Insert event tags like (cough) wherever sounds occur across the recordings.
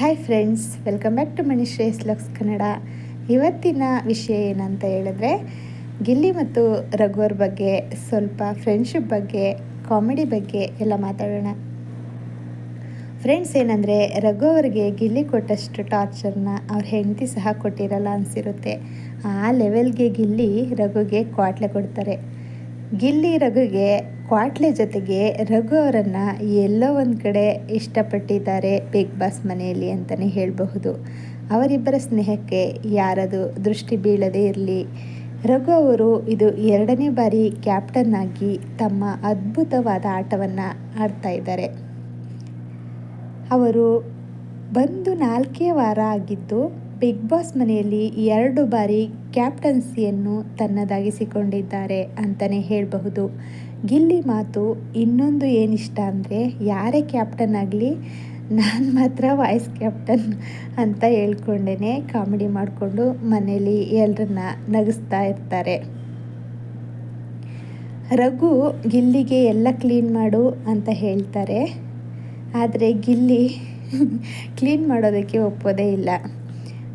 Hi friends welcome back to ಮಣಿಶ್ರೇಸ್ ಲಕ್ಸ್ ಕನ್ನಡ ಇವತ್ತಿನ ವಿಷಯ ಏನಂತ ಹೇಳಿದ್ರೆ, ಗಿಲ್ಲಿ ಮತ್ತು ರಘುವರ್ ಬಗ್ಗೆ, ಸ್ವಲ್ಪ ಫ್ರೆಂಡ್ಶಿಪ್ ಬಗ್ಗೆ ಕಾಮಿಡಿ ಬಗ್ಗೆ ಎಲ್ಲ ಮಾತಾಡೋಣ. ಫ್ರೆಂಡ್ಸ್ ಏನಂದರೆ ರಘು ಅವರಿಗೆ ಗಿಲ್ಲಿ ಕೊಟ್ಟಷ್ಟು ಟಾರ್ಚರ್ನ ಅವ್ರ ಹೆಂಡತಿ ಸಹ ಕೊಟ್ಟಿರಲ್ಲ ಅನಿಸಿರುತ್ತೆ. ಆ ಲೆವೆಲ್ಗೆ ಗಿಲ್ಲಿ ರಘುಗೆ ಕ್ವಾಟ್ಲೆ ಕೊಡ್ತಾರೆ. ಗಿಲ್ಲಿ ರಘುಗೆ ಕ್ವಾಟ್ಲೆ ಜೊತೆಗೆ ರಘು ಅವರನ್ನು ಎಲ್ಲೋ ಒಂದು ಕಡೆ ಇಷ್ಟಪಟ್ಟಿದ್ದಾರೆ ಬಿಗ್ ಬಾಸ್ ಮನೆಯಲ್ಲಿ ಅಂತಲೇ ಹೇಳಬಹುದು. ಅವರಿಬ್ಬರ ಸ್ನೇಹಕ್ಕೆ ಯಾರದು ದೃಷ್ಟಿ ಬೀಳದೇ ಇರಲಿ. ರಘು ಅವರು ಇದು ಎರಡನೇ ಬಾರಿ ಕ್ಯಾಪ್ಟನ್ ಆಗಿ ತಮ್ಮ ಅದ್ಭುತವಾದ ಆಟವನ್ನು ಆಡ್ತಾ ಇದ್ದಾರೆ. ಅವರು ಬಂದು ನಾಲ್ಕೇ ವಾರ ಆಗಿದ್ದು ಬಿಗ್ ಬಾಸ್ ಮನೆಯಲ್ಲಿ ಎರಡು ಬಾರಿ ಕ್ಯಾಪ್ಟನ್ಸಿಯನ್ನು ತನ್ನದಾಗಿಸಿಕೊಂಡಿದ್ದಾರೆ ಅಂತಲೇ ಹೇಳಬಹುದು. ಗಿಲ್ಲಿ ಮಾತು ಇನ್ನೊಂದು ಏನಿಷ್ಟ ಅಂದರೆ, ಯಾರೇ ಕ್ಯಾಪ್ಟನ್ ಆಗಲಿ, ನಾನು ಮಾತ್ರ ವಾಯ್ಸ್ ಕ್ಯಾಪ್ಟನ್ ಅಂತ ಹೇಳ್ಕೊಂಡೇ ಕಾಮಿಡಿ ಮಾಡಿಕೊಂಡು ಮನೇಲಿ ಎಲ್ಲರನ್ನ ನಗಿಸ್ತಾ ಇರ್ತಾರೆ. ರಘು ಗಿಲ್ಲಿಗೆ ಎಲ್ಲ ಕ್ಲೀನ್ ಮಾಡು ಅಂತ ಹೇಳ್ತಾರೆ. ಆದರೆ ಗಿಲ್ಲಿ (laughs) ಕ್ಲೀನ್ ಮಾಡೋದಕ್ಕೆ ಒಪ್ಪೋದೇ ಇಲ್ಲ.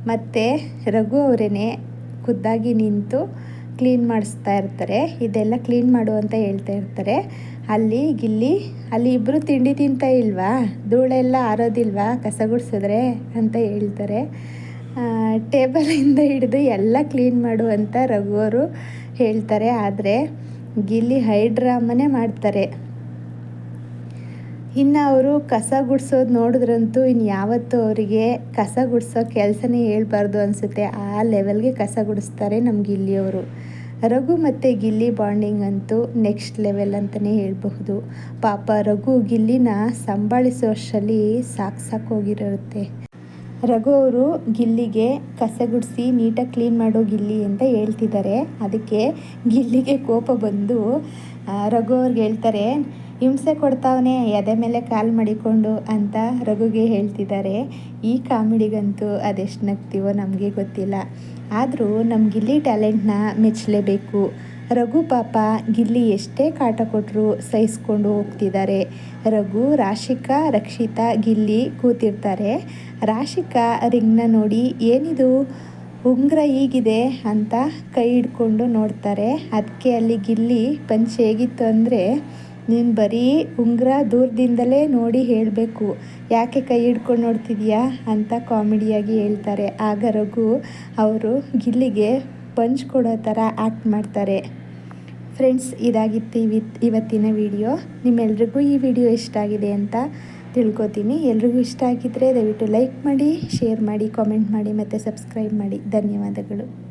ಮತ್ತು ರಘು ಅವರೇ ಖುದ್ದಾಗಿ ನಿಂತು ಕ್ಲೀನ್ ಮಾಡಿಸ್ತಾ ಇರ್ತಾರೆ. ಇದೆಲ್ಲ ಕ್ಲೀನ್ ಮಾಡು ಅಂತ ಹೇಳ್ತಾ ಇರ್ತಾರೆ. ಅಲ್ಲಿ, ಗಿಲ್ಲಿ, ಅಲ್ಲಿ ಇಬ್ಬರು ತಿಂಡಿ ತಿಂತ ಇಲ್ವಾ? ಧೂಳೆಲ್ಲ ಆರೋದಿಲ್ವಾ? ಕಸ ಗುಡಿಸಿದ್ರೆ ಅಂತ ಹೇಳ್ತಾರೆ. ಟೇಬಲಿಂದ ಹಿಡಿದು ಎಲ್ಲ ಕ್ಲೀನ್ ಮಾಡು ಅಂತ ರಘು ಅವರು ಹೇಳ್ತಾರೆ. ಆದರೆ ಗಿಲ್ಲಿ ಹೈಡ್ರಾಮನೇ ಮಾಡ್ತಾರೆ. ಇನ್ನು ಅವರು ಕಸ ಗುಡಿಸೋದು ನೋಡಿದ್ರಂತೂ ಇನ್ನು ಯಾವತ್ತೂ ಅವರಿಗೆ ಕಸ ಗುಡಿಸೋ ಕೆಲಸನೇ ಹೇಳ್ಬಾರ್ದು ಅನಿಸುತ್ತೆ. ಆ ಲೆವೆಲ್ಗೆ ಕಸ ಗುಡಿಸ್ತಾರೆ ನಮ್ಮ ಗಿಲ್ಲಿಯವರು ರಘು ಮತ್ತು ಗಿಲ್ಲಿ ಬಾಂಡಿಂಗ್ ಅಂತೂ ನೆಕ್ಸ್ಟ್ ಲೆವೆಲ್ ಅಂತಲೇ ಹೇಳಬಹುದು. ಪಾಪ ರಘು ಗಿಲ್ಲಿನ ಸಂಭಾಳಿಸೋಷ್ಟರಲ್ಲಿ ಸಾಕು ಸಾಕು ಹೋಗಿರುತ್ತೆ. ರಘು ಅವರು ಗಿಲ್ಲಿಗೆ ಕಸ ಗುಡಿಸಿ ನೀಟಾಗಿ ಕ್ಲೀನ್ ಮಾಡೋ ಗಿಲ್ಲಿ ಅಂತ ಹೇಳ್ತಿದ್ದಾರೆ ಅದಕ್ಕೆ ಗಿಲ್ಲಿಗೆ ಕೋಪ ಬಂದು ರಘು ಅವ್ರಿಗೆ ಹೇಳ್ತಾರೆ ಹಿಂಸೆ ಕೊಡ್ತಾವನೆ, ಎದೆ ಮೇಲೆ ಕಾಲು ಮಡಿಕೊಂಡು ಅಂತ ರಘುಗೆ ಹೇಳ್ತಿದ್ದಾರೆ. ಈ ಕಾಮಿಡಿಗಂತೂ ಅದೆಷ್ಟು ನಗ್ತೀವೋ ನಮಗೆ ಗೊತ್ತಿಲ್ಲ. ಆದರೂ ನಮ್ಮ ಗಿಲ್ಲಿ ಟ್ಯಾಲೆಂಟ್ನ ಮೆಚ್ಚಲೇಬೇಕು ರಘು ಪಾಪ ಗಿಲ್ಲಿ ಎಷ್ಟೇ ಕಾಟ ಕೊಟ್ಟರು ಸಹಿಸ್ಕೊಂಡು ಹೋಗ್ತಿದ್ದಾರೆ. ರಘು, ರಾಶಿಕಾ, ರಕ್ಷಿತಾ, ಗಿಲ್ಲಿ ಕೂತಿರ್ತಾರೆ. ರಾಶಿಕಾ ರಿಂಗ್ನ ನೋಡಿ, ಏನಿದು? ಉಂಗುರ ಹೀಗಿದೆ ಅಂತ ಕೈ ಹಿಡ್ಕೊಂಡು ನೋಡ್ತಾರೆ. ಅದಕ್ಕೆ ಅಲ್ಲಿ ಗಿಲ್ಲಿ ಪಂಚ್ ಹೇಗಿತ್ತು ಅಂದರೆ ನೀನು ಬರೀ ಉಂಗುರ ದೂರದಿಂದಲೇ ನೋಡಿ ಹೇಳಬೇಕು. ಯಾಕೆ ಕೈ ಹಿಡ್ಕೊಂಡು ನೋಡ್ತಿದ್ಯಾ? ಅಂತ ಕಾಮಿಡಿಯಾಗಿ ಹೇಳ್ತಾರೆ. ಆಗ ರಘು ಅವರು ಗಿಲ್ಲಿಗೆ ಪಂಚ್ ಕೊಡೋ ಥರ ಆ್ಯಕ್ಟ್ ಮಾಡ್ತಾರೆ. ಫ್ರೆಂಡ್ಸ್, ಇದಾಗಿತ್ತು ಇವಿತ್, ಇವತ್ತಿನ ವಿಡಿಯೋ. ನಿಮ್ಮೆಲ್ರಿಗೂ ಈ ವಿಡಿಯೋ ಇಷ್ಟ ಆಗಿದೆ ಅಂತ ತಿಳ್ಕೊತೀನಿ. ಎಲ್ರಿಗೂ ಇಷ್ಟ ಆಗಿದ್ದರೆ ದಯವಿಟ್ಟು ಲೈಕ್ ಮಾಡಿ, ಶೇರ್ ಮಾಡಿ, ಕಾಮೆಂಟ್ ಮಾಡಿ, ಮತ್ತು ಸಬ್ಸ್ಕ್ರೈಬ್ ಮಾಡಿ. ಧನ್ಯವಾದಗಳು.